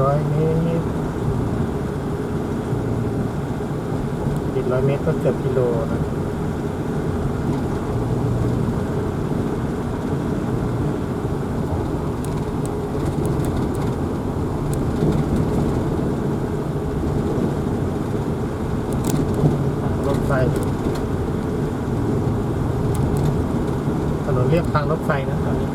ร้อยเมตรอีกร้อยเมตรก็เกือบกิโลนะรถไฟถนนเรียบทางรถไฟนะตอนนี้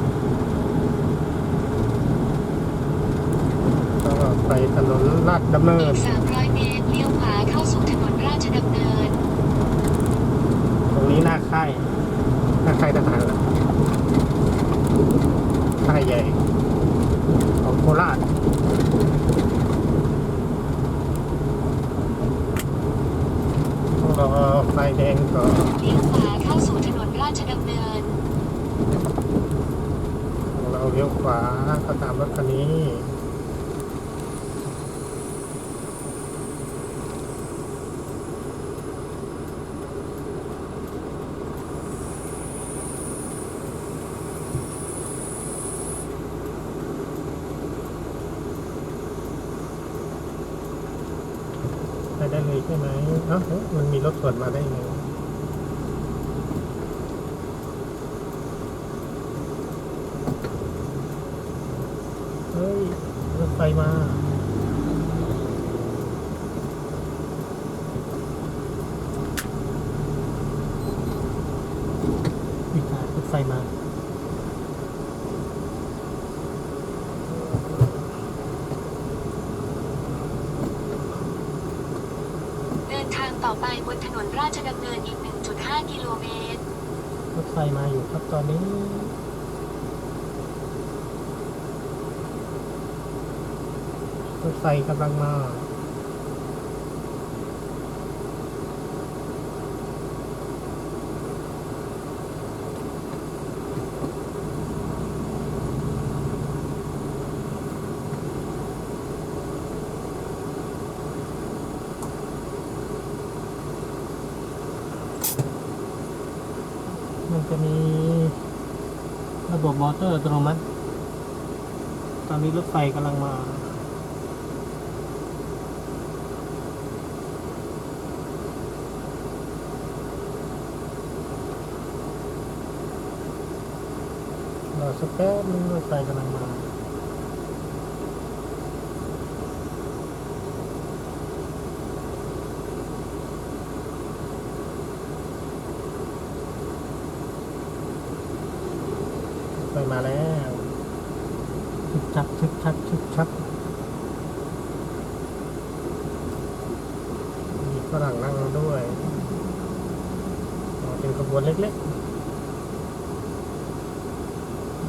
ก็ไปถนนลาดดำเนิ อี น ก 300 เมตร เลี้ยวขวาเข้าสู่ถนนราชดำเนิน ต รงนี้หน้าค่ายหน้าค่ายทหารแล้วค่ายใหญ่ ของโคราชรอไฟแดงก่อนเลี้ยวขวาเข้าสู่ถนนราชดำเนิน เราเลี้ยวขวาก็ตามรถคันนี้ ไปได้เลยใช่ไหมเอ้าเอ๊ะมันมีรถสวนมาได้ไงวะ เฮ้ยรถไฟมาวิสารรถไฟมาเดินทางต่อไปบนถนนราชดำเนินอีก 1.5 กิโลเมตร รถไฟมาอยู่ครับตอนนี้ รถไฟกำลังมามันจะมีระบบมอเตอร์อัตโนมัติ ตอนนี้รถไฟกำลังมา ไฟกำลังมาไปมาแล้วชึบชับชึบชับชึบชับมีฝรั่งนั่งด้วย เป็นขบวนเล็กๆ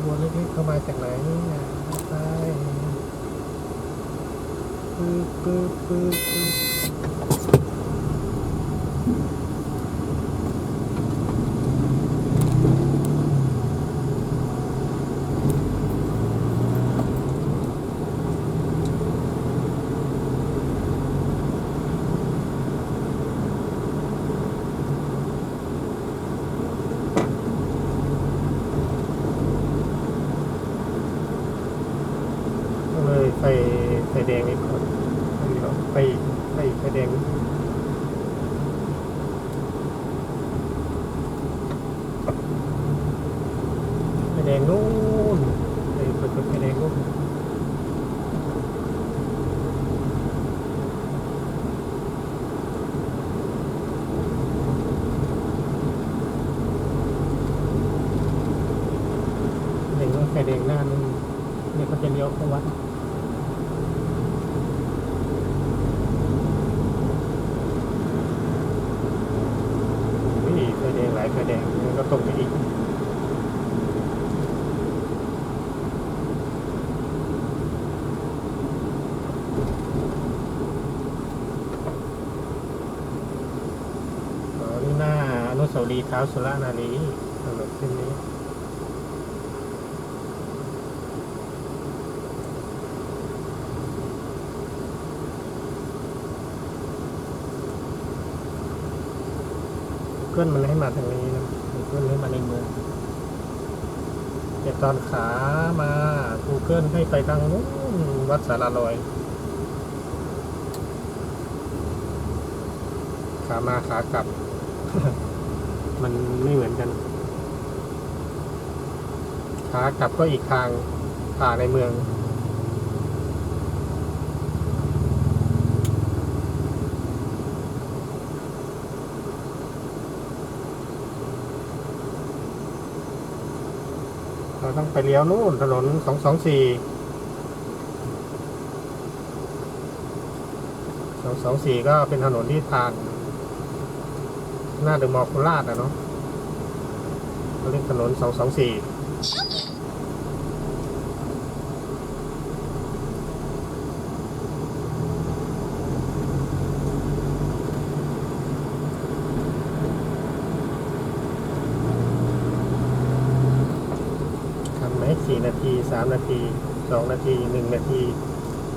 บวนเล็กๆเข้ามาจากไหนนี่ไปปึ๊บปึ๊บปึ๊บปึ๊บ เลยไฟไฟแดงนี่ก่อนไปไปไฟแดงไฟ แดงนู้นไปเปิดไฟแดงนู้นเห็นว่าไฟแดงหน้านู่นเนี่ยเขาจะเลี้ยวเข้าวัด นี่ไฟแดงหลายไฟแดงมันก็ตรงไปอีก อ๋อ นี่หน้า อนุสาวรีเท้าสุรานารีถนนเส้นนี้เกิลมันให้มาทางนี้นะเกิลให้มาในเมืองแต่ตอนขามา Google ให้ไปทางนู้นวัดสาราลอย ขามาขากลับ มันไม่เหมือนกัน ขากลับก็อีกทางผ่าในเมือง เราต้องไปเลี้ยวนู่นถนนสองสองสี่สองสองสี่ก็เป็นถนนที่ผ่าน หน้าเดอะมอลล์โคราชนะเนาะเขาเรียกถนนสองสองสี่ทันไหมสี่นาทีสามนาทีสองนาทีหนึ่งนาที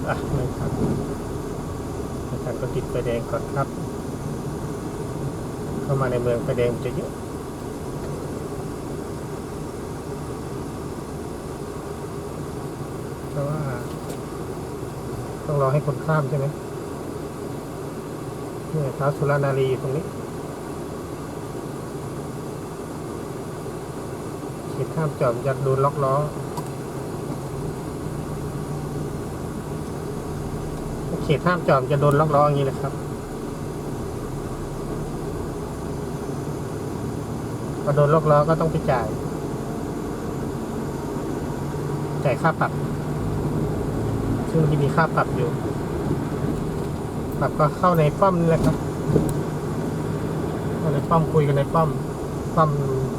อะ ไม่ทันไม่ทันก็ติดไฟแดงก่อนครับ เข้ามาในเมืองไฟแดงจะเยอะเพราะว่า ต้องรอให้คนข้ามใช่ไหมเนี่ยท้าวสุรานารีตรงนี้เขตข้ามจอดจะโดนล็อกล้อเขตห้ามจอดจะโดนล็อกล้ออย่างนี้เลยครับ อโดนล็อกล้อก็ต้องไปจ่าย จ่ายค่าปรับ ซึ่งมันจะมีค่าปรับอยู่ ปรับก็เข้าในป้อมนี่แหละครับเข้าในป้อมคุยกันในป้อม ป้อม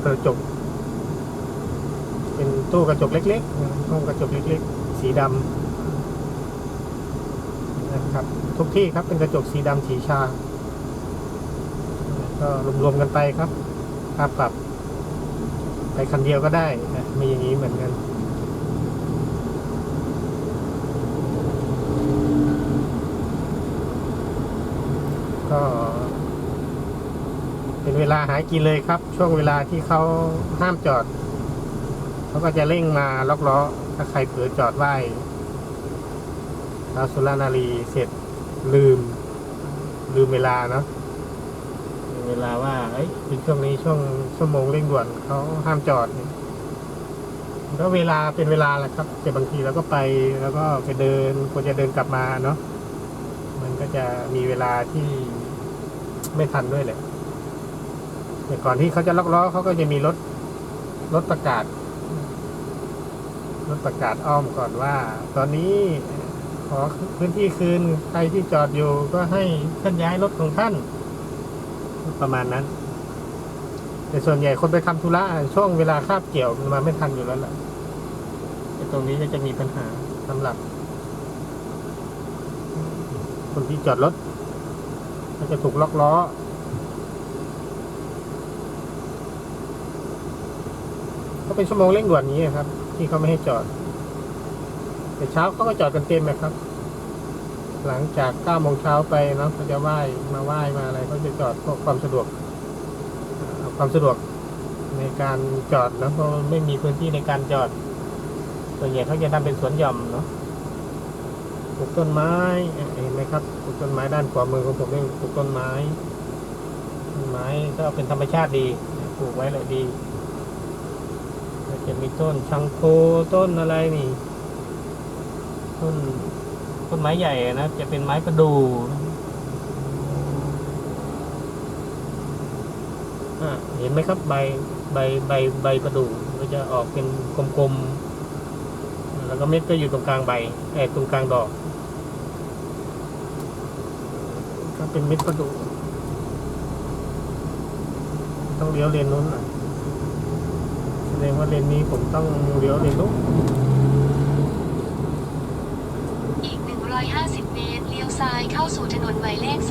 กระจก เป็นตู้กระจกเล็กๆห้องกระจกเล็กๆ สีดำนะครับ ทุกที่ครับเป็นกระจกสีดำสีชา ก็รวมๆกันไปครับ ค่าปรับ ไปคันเดียวก็ได้นะมีอย่างนี้เหมือนกันก็เป็นเวลาหากินเลยครับ ช่วงเวลาที่เขาห้ามจอด เขาก็จะเร่งมาล็อกล้อ ถ้าใครเผลอจอดไว้ท้าวสุรานารีเสร็จลืม ลืมเวลาเนาะ ลาว่าเอ้ยเป็นช่วงนี้ช่วงชั่วโมงเร่งด่วนเขาห้ามจอดเนี่ยก็เวลาเป็นเวลาแหละครับ แต่บางทีเราก็ไปแล้วก็ไปเดินควรจะเดินกลับมาเนาะมันก็จะมีเวลาที่ไม่ทันด้วยแหละแต่ก่อนที่เขาจะล็อกล้อเขาก็จะมีรถรถประกาศรถประกาศอ้อมก่อนว่า ตอนนี้ขอพื้นที่คืนใครที่จอดอยู่ก็ให้เคลื่อนย้ายรถของท่าน ประมาณนั้น แต่ส่วนใหญ่คนไปทำธุระช่วงเวลาคาบเกี่ยวมาไม่ทันอยู่แล้วล่ะไอ้ตรงนี้ก็จะมีปัญหาสำหรับ คนที่จอดรถก็จะถูกล็อกล้อก็เป็นชั่วโมงเร่งด่วนนี้ครับ ที่เขาไม่ให้จอด แต่เช้าเขาก็จอดกันเต็มนะครับ หลังจากเก้าโมงเช้าไปเนาะเขาจะไหว้มาไหว้มาอะไรเขาจะจอดเพื่อความสะดวกความสะดวกในการจอดนะเพราะไม่มีพื้นที่ในการจอดส่วนใหญ่เขาจะทำเป็นสวนหย่อมเนาะปลูกต้นไม้เห็นไหมครับปลูกต้นไม้ด้านขวามือของผมนี่ปลูกต้นไม้ต้นไม้ก็เป็นธรรมชาติดีปลูกไว้เลยดีจะมีต้นชังโคต้นอะไรนี่ ต้น ต้นไม้ใหญ่นะจะเป็นไม้ประดู่อะเห็นไหมครับใบใบใบใบประดู่ก็จะออกเป็นกลมๆ แล้วก็เม็ดก็อยู่ตรงกลางใบไอ้ตรงกลางดอกก็เป็นเม็ดประดู่ต้องเลี้ยวเลนนู้นหน่อยแสดงว่าเลนนี้ผมต้องเลี้ยวเลนนู้น อีก150 เมตร เลี้ยวซ้ายเข้าสู่ถนนหมายเลข 224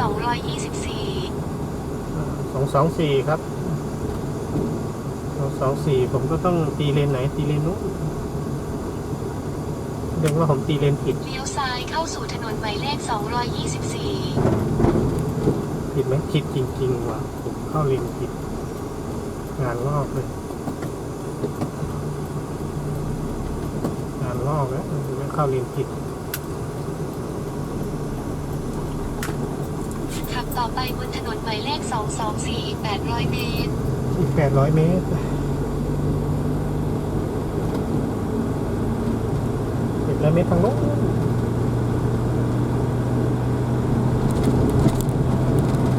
สองสองสี่ครับสองสองสี่ผมก็ต้องตีเลนไหน ตีเลนนู้นแสดงว่าผมตีเลนผิด เลี้ยวซ้ายเข้าสู่ถนนหมายเลข 224 ผิดไหมผิดจริง ๆ ว่ะ ผมเข้าเลนผิด งานลอกเลย งานลอกแล้วเข้าเลนผิด ขับ ต่อไปบนถนนหมายเลข 224 อีก 800 เมตร อีกแปดร้อยเมตรเจ็ดร้อยเมตรทางโน้น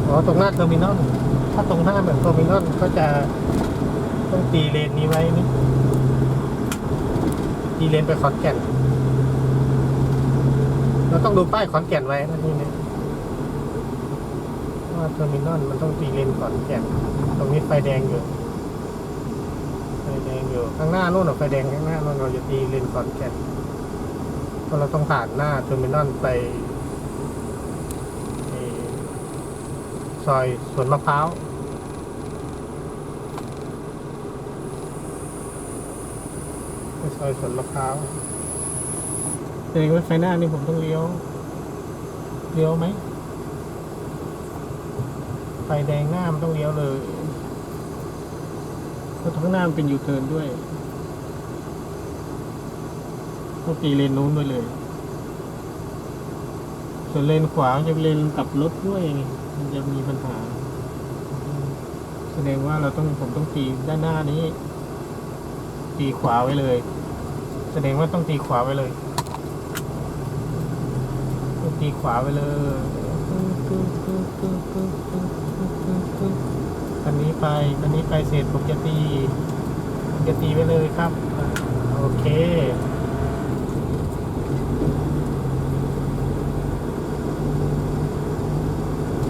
อ๋อ ตรงหน้าเทอร์มินอล ถ้าตรงหน้าเหมือนเทอร์มินอลก็จะต้องตีเลนนี้ไว้นี่ตีเลนไปขอนแก่น เราต้องดูป้ายขอนแก่นไว้นะนี่นี่ ว่าเทอร์มินอลมันต้องตีเลนขอนแก่ตรงนี้ไฟแดงอยู่ไฟแดงอยู่ข้างหน้านู่นน่ะไฟแดงข้างหน้านู่นเราจะตีเลนขอนแก่นเพราะเราต้องผ่านหน้าเทอร์มินอลไปซอยสวนมะพร้าวไปซอยสวนมะพร้าวแสดงว่าไฟหน้านี่ผมต้องเลี้ยว เลี้ยวไหม ฟแดงหน้ามันต้องเลี้ยวเลยเพราะข้างหน้ามันเป็นยูเทิร์นด้วยต้องตีเลนนู้นด้วยเลย ส่วนเลนขวาจะเป็นเลนกลับรถด้วยมันจะมีปัญหา แสดงว่าเราต้องผมต้องตีด้านหน้านี้ ตีขวาไว้เลย แสดงว่าต้องตีขวาไว้เลย ต้องตีขวาไว้เลย คันนี้ไปคันนี้ไปเสร็จผมจะตีผมจะตีไว้เลยครับอ่าโอเค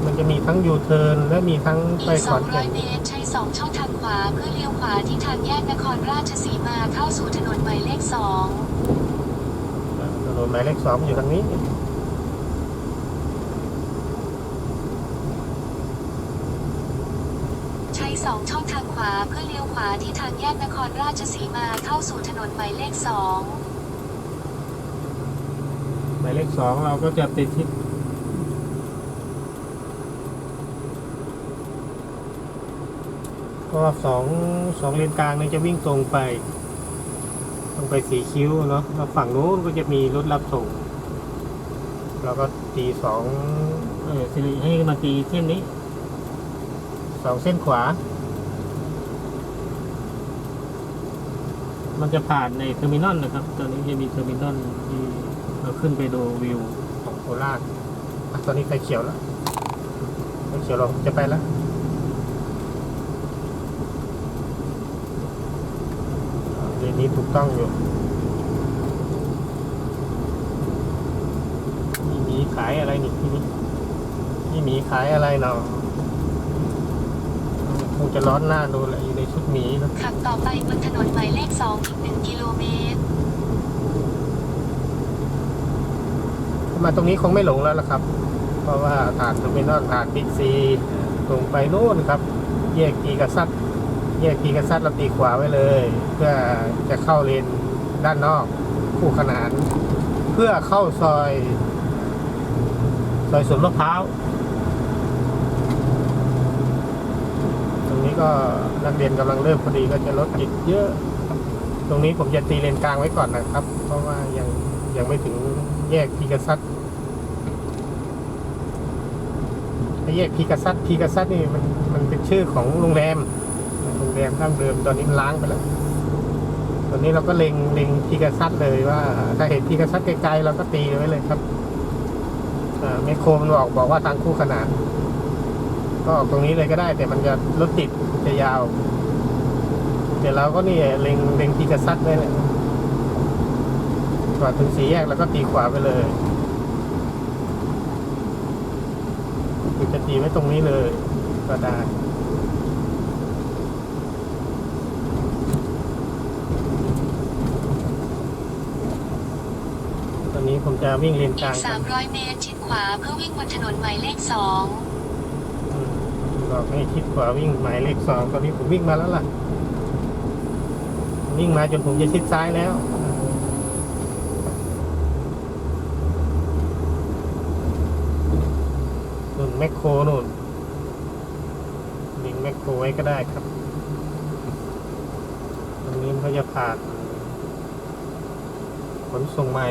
มันจะมีทั้งยูเทิร์นและมีทั้งอีไปกขอนแก่น200เมตรใช้2ช่องทางขวาเพื่อเลี้ยวขวาที่ทางแยกนครราชสีมาเข้าสู่ถนนหมายเลข2ถนนหมายเลขสองอยู่ทางนี้ ใช้ 2 ช่องทางข วาเพื่อเลี้ยวขวาที่ทางแยกนครราชสีมาเข้าสู่ถนนหมายเลขสองหมายเลขสองเราก็จะติดทิศเพราะว่าสองสองเลนกลางเนี่ยจะวิ่งตรงไป ตรงไปสีคิ้วเนาะแล้วฝั่งนู้นก็จะมีรถรับส่ง เราก็ตีสองเออสิริให้มาตีเส้นนี้สองเส้นขวา มันจะผ่านในเทอร์มินอลนะครับ ตอนนี้จะมีเทอร์มินอลที่เราขึ้นไปดูวิวของโคราชตอนนี้ไฟเขียวแล้วไฟเขียวเราจะไปแล้วเรนนี้ถูกต้องอยู่มีขายอะไรนี่ที่นี่มีขายอะไรเนาะ จะร้อนหน้าดูแหละอยู่ในชุดหมีนะขับต่อไปบนถนนหมายเลข2อีก1กิโลเมตร มาตรงนี้คงไม่หลงแล้วล่ะครับ เพราะว่าผ่านเทอร์มินอลผ่านบิ๊กซีตรงไปนู่นครับ แยกกีกระซัดแยกกีกระซัดเราตีขวาไว้เลย เพื่อจะเข้าเลนด้านนอกคู่ขนาน เพื่อเข้าซอย ซอยสวนมะพร้าว ตรง นี้ก็นักเรียนกำลังเริ่มพอดีก็จะรถติดเยอะ ตรงนี้ผมจะตีเลนกลางไว้ก่อนนะครับ เพราะว่ายังยังไม่ถึงแยกพีกซัตไอแยกพีกซัตพีกซัตนี่มันมันเป็นชื่อของโรงแรมโรงแรมดั้งเดิมตอนนี้มันล้างไปแล้วตอนนี้เราก็เล็งเล็งพีกซัตเลยว่า ถ้าเห็นพีกซัตไกลๆเราก็ตีไว้เลยครับอ่าแมคโครมันบอกบอกว่าทางคู่ขนาน ก็ออกตรงนี้เลยก็ได้ แต่มันจะรถติดจะยาวเดี๋ยวเราก็นี่เล็งเล็งพีกซัตไว้เลยก่อนถึงสี่แยกแล้วก็ตีขวาไปเลยคือจะตีไว้ตรงนี้เลยก็ได้ตอนนี้ผมจะวิ่งเลนกลางกครับ300เมตรชิดขวาเพื่อวิ่งบนถนนหมายเลข2อืมบ อกให้คิดขวาวิ่งหมายเลขสองตอนนี้ผมวิ่งมาแล้วล่ะ วิ่งมาจนผมจะชิดซ้ายแล้วนุ่นแมคโครนุ่นลิงแมคโครไว้ก็ได้ครับ ตรงนี้มันก็จะผ่านขนส่งใหม่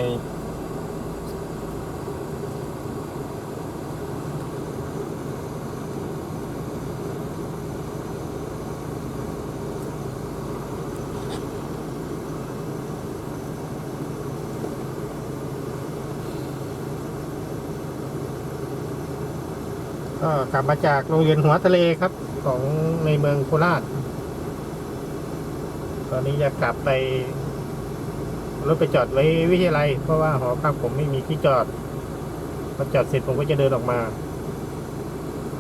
กลับมาจากโรงเรียนหัวทะเลครับของในเมืองโคราช ตอนนี้จะกลับไปรถไปจอดไว้วิทยาลัย เพราะว่าหอพักผมไม่มีที่จอดพอจอดเสร็จผมก็จะเดินออกมา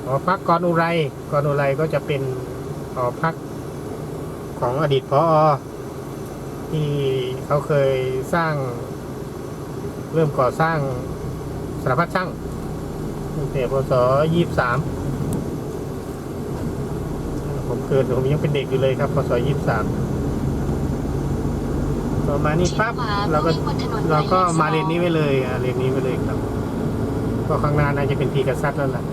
หอพักกรอุไรกรอุไรก็จะเป็นหอพักของอดีตพอที่เขาเคยสร้าง เริ่มก่อสร้างสารพัดช่าง ตั้งแต่พศยี่สามผมเกิดผมยังเป็นเด็กอยู่เลยครับพศยี่สามต่อมานี่ชิดปั๊บขวาเราเพื่อก็วิ่งบนถนนหเรามายเลก็ขมาเลนนี้ไว้เลยอะเลนนี้ไว้เลยครับก็ข้างหน้าน่าจะเป็นพีกัสซัตแล้วล่ะ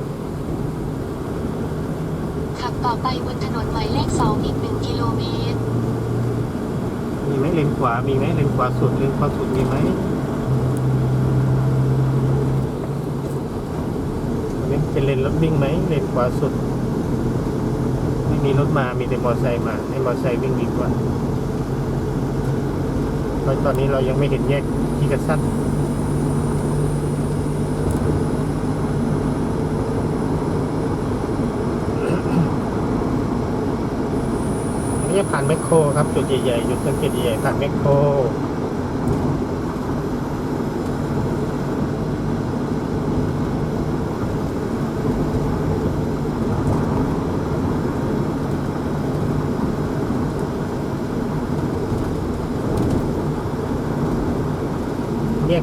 ขับต่อไปบนถนนหมายเลข2อีก1กิโลเมตรมีไหมเลนขวา มีไหมเลนขวาสุดเลนขวาสุดมีไหมอันนี้ เป็นเลนรถวิ่งไหมเลนขวาสุด ไม่มีรถมามีแต่มอเตอร์ไซค์มา ให้มอเตอร์ไซค์วิ่งดีกว่าเพราะตอนนี้เรายังไม่เห็นแยกพีกัสซัตอันนี้จะผ่านแมคโครครับจุดใหญ่ๆจุดสังเกตใหญ่ผ่านแมคโคร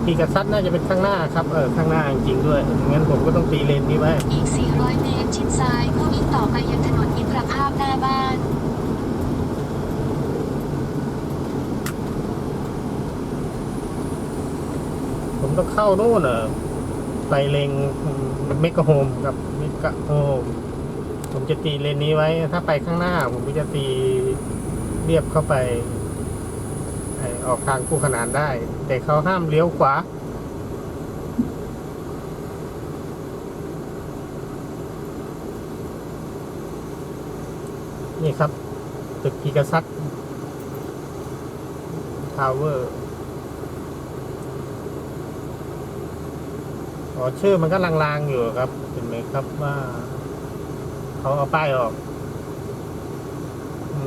แยกพีกัสซัตน่าจะเป็นข้างหน้าครับเออข้างหน้าจริงๆด้วยงั้นผมก็ต้องตีเลนนี้ไว้อีก 400 เมตรชิดซ้ายเพื่อวิ่งต่อไปยังถนนมิตรภาพหน้าบ้านผมต้องเข้านู่นเหรอไปเลงเมกะโฮมกับเมกะโฮมผมจะตีเลนนี้ไว้ ถ้าไปข้างหน้า ผมก็จะตีเรียบเข้าไปไออกทางคู่ขนานได้ แต่เขาห้ามเลี้ยวขวา นี่ครับ ตึกพีกซัตทาวเวอร์อ๋อชื่อมันก็ลางๆอยู่ครับเห็นไหมครับว่า เขาเอาป้ายออก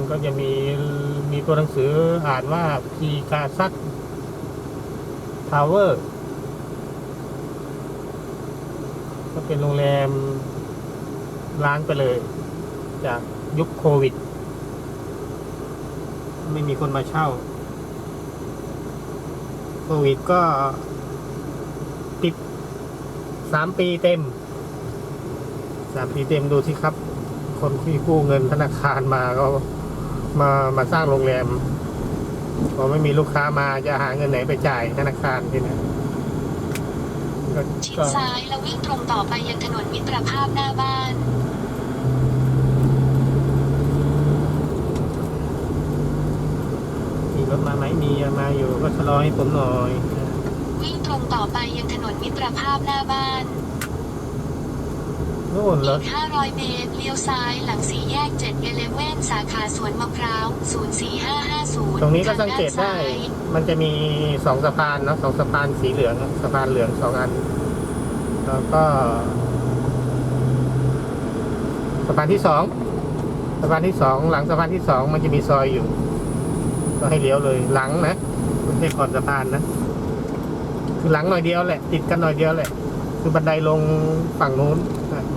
ก็จะมีมีตัวหนังสืออ่านว่าพีกาซัตทาวเวอร์ก็เป็นโรงแรมล้างไปเลย จากยุคโควิด ไม่มีคนมาเช่า โควิดก็ปิดสามปีเต็มสามปีเต็มดูที่ครับ คนที่กู้เงินธนาคารมาก็ มามาสร้างโรงแรมพอไม่มีลูกค้ามาจะหาเงินไหนไปจ่ายธนาคารที่เนี่ยก็ชิดก็ซ้ายแล้ววิ่งตรงต่อไปยังถนนมิตรภาพหน้าบ้านมีรถมาไหมมีมาอยู่ก็ชะลอให้ผมหน่อย วิ่งตรงต่อไปยังถนนมิตรภาพหน้าบ้าน โน่นรอีถก500 เมตร เลี้ยวซ้ายหลังสี่แยก7เอเลเว่นสาขาสวนมะพร้าว 04550ตรงนี้ก็สังเกตได้ทาานซ้ายมันจะมีสองสะพานเนาะสองสะพานสีเหลือง สะพานเหลืองสองอัน แล้วก็ สะพานที่สองสะพานที่สองหลังสะพานที่สองมันจะมีซอยอยู่ ก็ให้เลี้ยวเลยหลังนะไม่ใช่ก่อนสะพานนะคือหลังหน่อยเดียวแหละ ติดกันหน่อยเดียวแหละ คือบันไดลงฝั่งนู้นอะมัน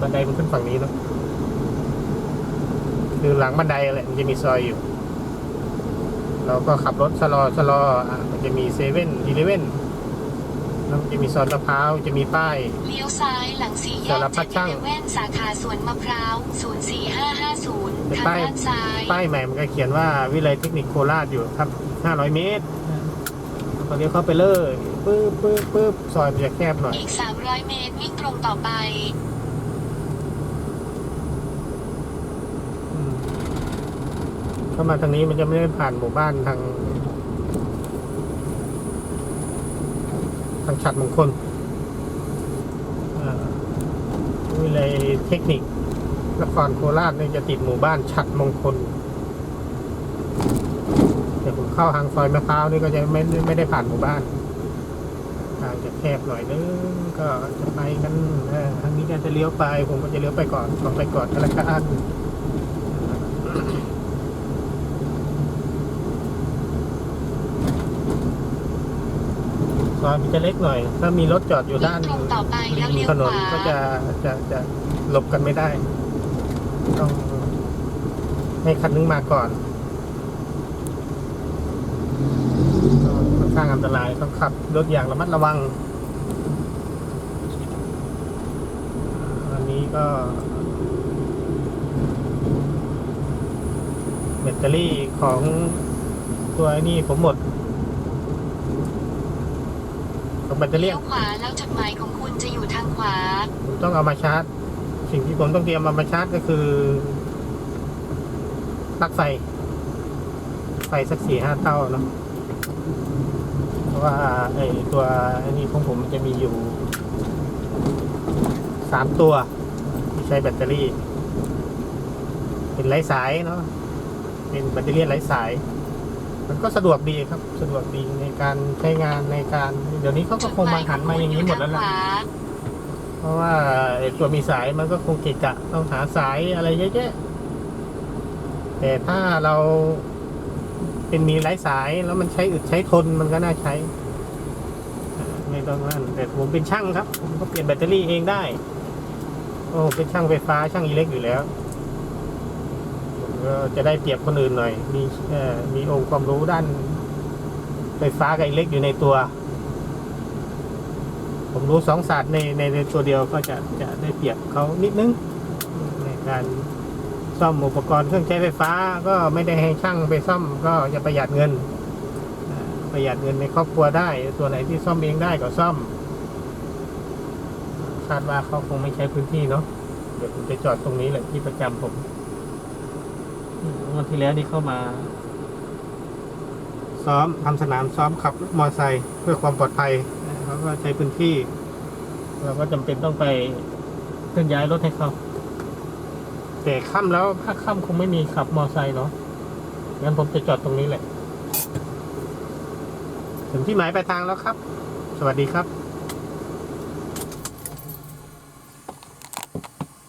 บันไดมันขึ้นฝั่งนี้เนาะคือหลังบันไดแหละมันจะมีซอยอยู่ เราก็ขับรถชะลอชะลออะมันจะมีเซเว่นอีเลเว่นแล้วมันจะมีซอยมะพร้าวจะมีป้าย เลี้ยวซ้ายหลังสี่แยกสารพัด7ช่างเอเลเว่นสาขาสวนมะพร้าว04550เป็นทางป้ายด้านซ้าย ป้ายใหม่มันก็เขียนว่าวิเลยเทคนิคโคราชอยู่ครับ500 เมตรตอนนี้เข้าไปเลยปึ๊บปึ๊บปึ๊บซอยมันจะแคบหน่อย อีก 300 เมตรวิ่งตรงต่อไป อืม เข้ามาทางนี้มันจะไม่ได้ผ่านหมู่บ้านทาง ทางฉัดมงคลอ่าวิเลยเทคนิคนครโคราชเนี่ยจะติดหมู่บ้านฉัดมงคลแต่ผมเข้าทางซอยมะพร้าวนี่ก็จะไม่ไม่ได้ผ่านหมู่บ้านทางจะแคบหน่อยนึงก็จะไปกันทางนี้จะเลี้ยวไป ผมก็จะเลี้ยวไปก่อนขอไปก่อนก็แล้วกัน ซอยมันจะเล็กหน่อย ถ้ามีรถจอดอยู่ด้านวิ่งตรงต่อไปแล้วริเลี้มยวถนนขวาก็จะจะจะหลบกันไม่ได้ ต้องให้คันนึงมาก่อนก็ค่อนข้างอันตรายต้องขับรถอย่างระมัดระวังอันนี้ก็แบตเตอรี่ของตัวไอ้นี่ผมหมดของ แบตเตอรี่เลี้ยวขวาแล้วจุดหมายของคุณจะอยู่ทางขวา ผมต้องเอามาชาร์จ สิ่งที่ผมต้องเตรียมเอามาชาร์จก็คือปลั๊กไฟไฟสักสี่ห้าเต้าเนอะเพราะว่าไอ้ตัวไอ้นี่ของผมมันจะมีอยู่สามตัวที่ใช้แบตเตอรี่ เป็นไร้สายเนาะเป็นแบตเตอรี่ไร้สาย มันก็สะดวกดีครับสะดวกดีในการใช้งานในการ เดี๋ยวนี้เขาก็คงมาหันมาอย่างนี้หมดแล้วจุล่ะเพราะว่าไอ้ตัวมีสายมันก็คงเกะกะต้องหาสายอะไรเยอะแยะแต่ถ้าเราเป็นมีไร้สายแล้วมันใช้อึดใช้ทนมันก็น่าใช้ไม่ต้องนั่นแต่ผมเป็นช่างครับ ผมก็เปลี่ยนแบตเตอรี่เองได้ โอ้เป็นช่างไฟฟ้าช่างอิเล็กอยู่แล้ว จะได้เปรียบคนอื่นหน่อย มีมีองค์ความรู้ด้านไฟฟ้ากับอิเล็กอยู่ในตัว ผมรู้สองศาสตร์ในในในตัวเดียวก็จะจะได้เปรียบเขานิดนึง ในการซ่อมอุปกรณ์เครื่องใช้ไฟฟ้าก็ไม่ได้ให้ช่างไปซ่อมก็จะประหยัดเงิน ประหยัดเงินในครอบครัวได้ ตัวไหนที่ซ่อมเองได้ก็ซ่อมคาดว่าเขาคงไม่ใช้พื้นที่เนาะเดี๋ยวผมจะจอดตรงนี้แหละที่ประจำผม วันที่แล้วนี่เข้ามา ซ้อมทำสนามซ้อมขับมอเตอร์ไซค์เพื่อความปลอดภัยเขาก็ใช้พื้นที่ เราก็จำเป็นต้องไปเคลื่อนย้ายรถให้เขาแต่ค่ำแล้วถ้าค่ำคงไม่มีขับมอเตอร์ไซค์เนาะงั้นผมจะจอดตรงนี้แหละ ถึงที่หมายปลายทางแล้วครับ สวัสดีครับ